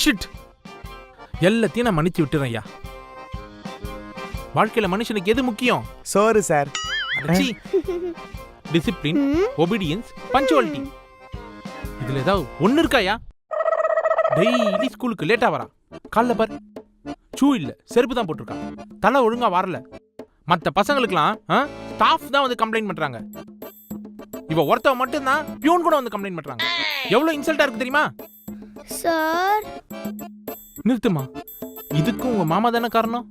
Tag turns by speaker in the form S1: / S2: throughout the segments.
S1: Shit எல்லாத்தையும் நான் மன்னிச்சு விட்டுறேன் ஐயா. வாழ்க்கையில மனுஷனுக்கு எது முக்கியம்?
S2: சோறு சார்
S1: டிசிப்ளின் ஒபீடியன்ஸ் பஞ்சுவாலிட்டி இதுல ஏதாவது ஒண்ணு இருக்காயா டெய்லி ஸ்கூலுக்கு லேட்டா வரா. காலைல பார். ஷூ இல்ல செருப்பு தான் போட்டிருக்கா. தலை ஒழுங்கா வரல. மத்த பசங்களுக்குலாம் ஸ்டாஃப் தான் வந்து கம்ப்ளைண்ட் பண்றாங்க. இவ ஒருத்தவ மட்டும்தான் பியூன் கூட வந்து கம்ப்ளைண்ட் பண்றாங்க. எவ்வளவு இன்சல்ட்டா இருக்கு தெரியுமா?
S3: சார்.
S1: நிறுத்துமா? இதுக்கும் உங்க மாமா தானே காரணம்?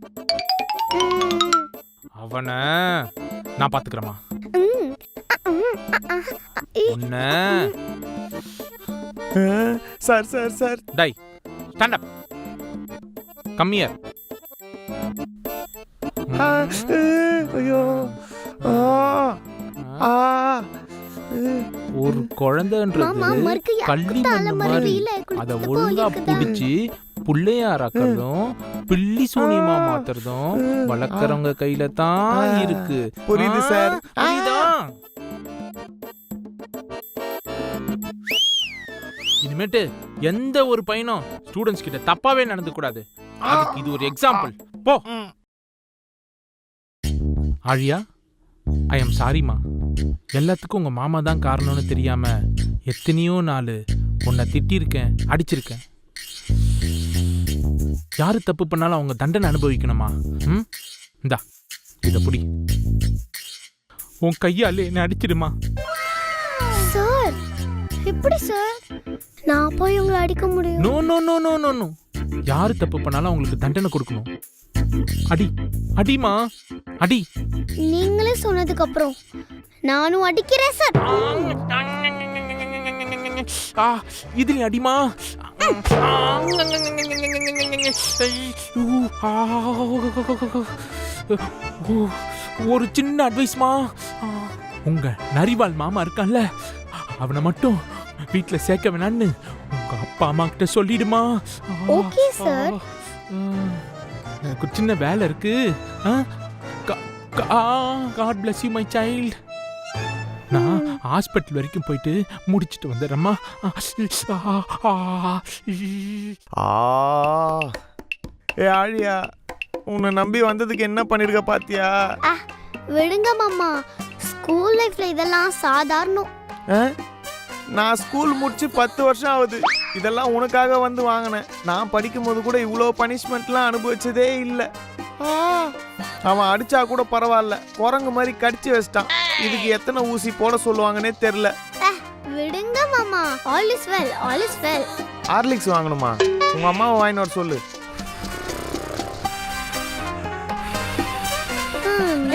S1: அவன நான் பாத்துக்கிறேமா உன்ன.
S2: Sir sir sir.
S1: Tie stand up கம்மியர்
S2: ஆ, ஏ, ஐயோ. ஆ, ஆ, ஏ.
S1: ஒரு குழந்தைன்றது கள்ளி மாதிரி. அத ஒழுங்கா புடிச்சு புள்ளையாராக்கிறதும் பில்லி சூனியமா மாத்துறதும் வளர்க்கறவங்க கையில தான் இருக்கு.
S2: புரியுது சார்.
S1: புரியுதா? இனிமேட்டு எந்த ஒரு பையனும் ஸ்டூடெண்ட்ஸ் கிட்ட தப்பாவே நடந்து கூடாது. அதுக்கு இது ஒரு எக்ஸாம்பிள் போ. ஆழியா ஐ எம் சாரிம்மா எல்லாத்துக்கும் உங்க மாமா தான் காரணம்னு தெரியாம எத்தனையோ நாள் உன்னை திட்டியிருக்கேன் அடிச்சிருக்கேன். யாரு தப்பு பண்ணாலும் அவங்க தண்டனை அனுபவிக்கணுமா? ம்? இந்தா இத புடி. உன் கையாலே என்ன அடிச்சிடுமா?
S3: சார் எப்படி சார்? நான் போய் உங்களை அடிக்க முடியும்?
S1: No no no no no no. யாரு தப்பு பண்ணாலும் அவங்களுக்கு தண்டனை கொடுக்கணும். அடி அடிமா அடி.
S3: நீங்களே சொன்னதுக்கு அப்புறம் நானும் அடிக்கிறேன் சார்.
S1: ஆ இதுல அடிமா. ஒரு சின்ன அட்வைஸ்மா. உங்க நரிவாள் மாமா இருக்கான்ல அவனை மட்டும் வீட்ல சேர்க்க வேணான்னு உங்க அப்பா அம்மா கிட்ட சொல்லிடுமா. எனக்கு சின்ன வேலை இருக்கு. God bless you my child. நான் ஹாஸ்பிட்டல் வரைக்கும் போயிட்டு முடிச்சிட்டு வந்துடுறேம்மா
S2: ஆ ஏ ஆழியா உன்னை நம்பி வந்ததுக்கு என்ன பண்ணிருக்க பாத்தியா?
S3: விடுங்க மாமா. ஸ்கூல் லைஃப்ல இதெல்லாம் சாதாரணம்.
S2: ஆ? நான் ஸ்கூல் முடிச்சு பத்து வருஷம் ஆகுது. இதெல்லாம் உனக்காக வந்து வாங்கினேன். நான் படிக்கும்போது கூட இவ்வளோ பனிஷ்மெண்ட்லாம் அனுபவிச்சதே இல்லை. அவன் அடிச்சா கூட பரவாயில்ல. குரங்கு மாதிரி கடிச்சு வச்சிட்டான். இதுக்கு எத்தனை ஊசி போட சொல்லுவாங்கன்னே தெரில
S3: ஆ, விடுங்க மாமா. All is well all is well
S2: Horlicks வாங்கணுமா? உங்க அம்மாவை வாங்கிட்டு வர சொல்லு.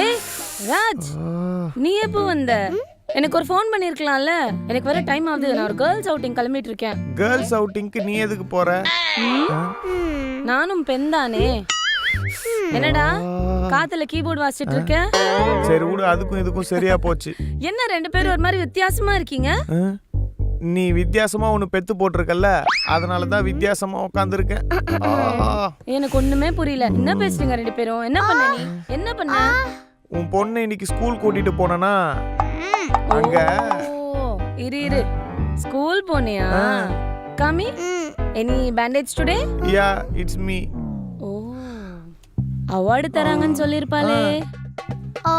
S4: ஏய் ராஜ் நீ எப்போ வந்த? எனக்கு ஒரு ஃபோன் பண்ணிருக்கலாம்ல. எனக்கு வர டைம் ஆகுது. நான் ஒரு கேர்ள்ஸ் அவுட்டிங் கிளம்பிட்டு இருக்கேன்.
S2: கேர்ள்ஸ் அவுட்டிங்க்கு நீ எதுக்கு போற?
S4: நானும் பெண் தானே. என்னடா? காத்துல கீபோர்டு வாசிச்சிட்டு இருக்க
S2: சரி விடு. அதுக்கும் இதுக்கும் சரியா போச்சு.
S4: என்ன ரெண்டு பேரும் ஒரு மாதிரி வித்தியாசமா இருக்கீங்க?
S2: நீ வித்தியாசமா ஒன்று பெத்து போட்டிருக்கல்ல அதனால தான் வித்தியாசமா உட்காந்துருக்கேன்
S4: எனக்கு ஒண்ணுமே புரியல. என்ன பேசுறீங்க ரெண்டு பேரும்? என்ன பண்ண நீ? என்ன பண்ண?
S2: உன் பொண்ணை இன்னைக்கு ஸ்கூல் கூட்டிட்டு போனனா? அங்க.
S4: இரு இரு. ஸ்கூல் போனியா? காமி any bandage today
S2: yeah it's me
S4: award தராங்கன்னு சொல்லிருப்பாளே.
S3: ஆ.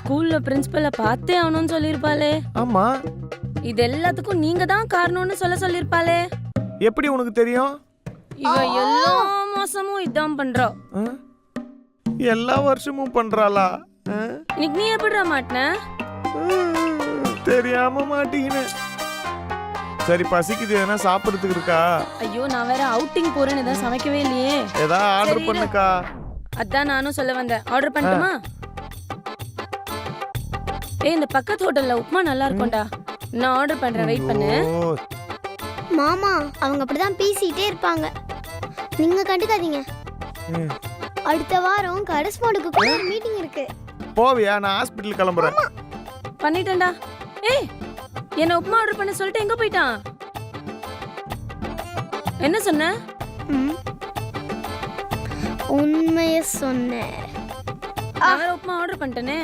S4: ஸ்கூல்ல பிரின்சிபலை பார்த்தே ஆகணும்னு சொல்லிருப்பாளே.
S2: ஆமா.
S4: இது எல்லாத்துக்கும் நீங்க தான் காரணம்னு சொல்ல சொல்லிருப்பாளே.
S2: எப்படி உனக்கு தெரியும்?
S4: இவ எல்லா மாசமும் இதான் பண்றா?
S2: எல்லா வருஷமும் பண்றாளா? ஆ?
S4: இன்னைக்கு நீ எப்படிடா மாட்டின?
S2: ம், தெரியாம மாட்டீங்கன்னு சரி பசிக்குது. எதனா சாப்பிடுறதுக்கு இருக்கா?
S4: ஐயோ நான் வேற அவுட்டிங் போறேன்னு எதாவது சமைக்கவே இல்லையே.
S2: ஏதா ஆர்டர். பண்ணுக்கா?
S4: அதான் நானும் சொல்ல வந்தேன். ஆர்டர் பண்ணட்டுமா? ஏய் இந்த பக்கத்து ஹோட்டல்ல உப்புமா நல்லா இருக்கும்டா. நான் ஆர்டர் பண்றேன். வெயிட் பண்ணு.
S3: மாமா அவங்க அப்படிதான் பேசிட்டே இருப்பாங்க. நீங்க கண்டுக்காதீங்க.
S2: ம்.
S3: அடுத்த வாரம் கரஸ்பாண்டுக்கு கூட ஒரு மீட்டிங் இருக்கு.
S2: போவியா? நான் ஹாஸ்பிட்டல் கிளம்புறேன்.
S4: பண்ணிட்டேன்டா. ஏய் என்ன உப்புமா ஆர்டர் பண்ண சொல்லிட்டு எங்க போயிட்டான்? என்ன சொன்ன?
S3: ம். உண்மையை சொன்னேன்.
S4: நான் வேற உப்புமா ஆர்டர் பண்ணிட்டேனே.